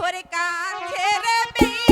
ওরে কাছে রে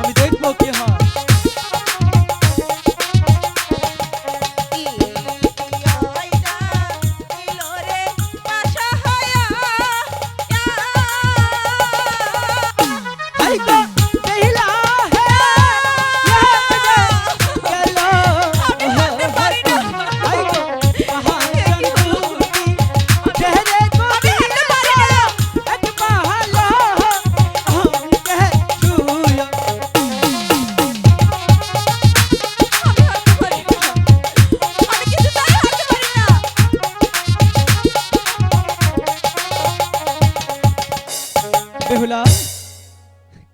আমি দেখব কি হয়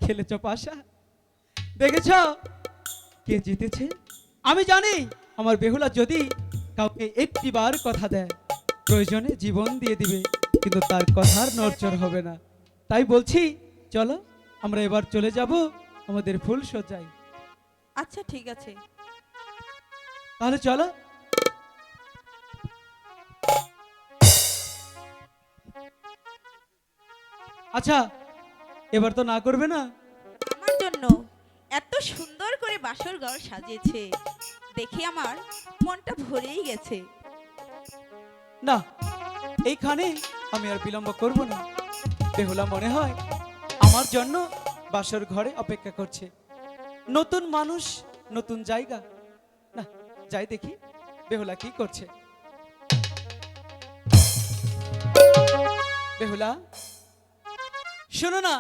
খেলেছ পাশা? দেখেছ? কে জিতেছে? আমি জানি আমার বেহুলা যদি কাউকে একটি বার কথা দেয় প্রয়োজনে জীবন দিয়ে দিবে কিন্তু তার কথার নড়চড় হবে না। তাই বলছি চলো আমরা এবার চলে যাব আমাদের ফুল সজ্জায় আচ্ছা ঠিক আছে। তাহলে চলো। আচ্ছা এবার তো না করবে না? আমার জন্য এত সুন্দর করে বাসর ঘর সাজিয়েছে। দেখে আমার মনটা ভরেই গেছে। না এইখানে আমি আর বিলম্ব করব না। বেহুলা মনে হয় আমার জন্য বাসর ঘরে অপেক্ষা করছে। নতুন মানুষ নতুন জায়গা। না যাই দেখি বেহুলা কি করছে। বেহুলা শোনো না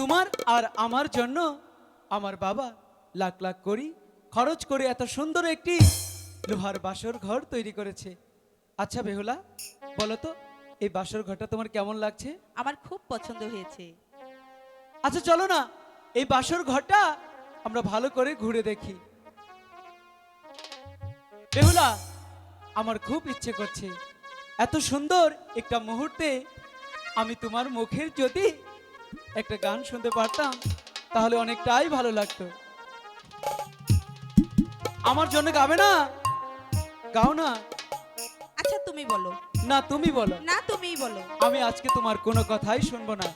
তোমার আর আমার জন্য আমার বাবা লাখ লাখ করি খরচ করে এত সুন্দর একটি লোহার বাসর ঘর তৈরি করেছে। আচ্ছা বেহুলা বলো তো এই বাসর ঘরটা তোমার কেমন লাগছে? আমার খুব পছন্দ হয়েছে। আচ্ছা চলো না এই বাসর ঘরটা আমরা ভালো করে ঘুরে দেখি। বেহুলা আমার খুব ইচ্ছে করছে। এত সুন্দর একটা মুহূর্তে আমি তোমার মুখের যদি একটা গান শুনতে পারতাম তাহলে অনেকটাই ভালো লাগতো। আমার জন্য গাবে না? গাও না? আচ্ছা তুমি বলো। না তুমি বলো। না তুমিই বলো। আমি আজকে তোমার কোনো কথাই শুনব না।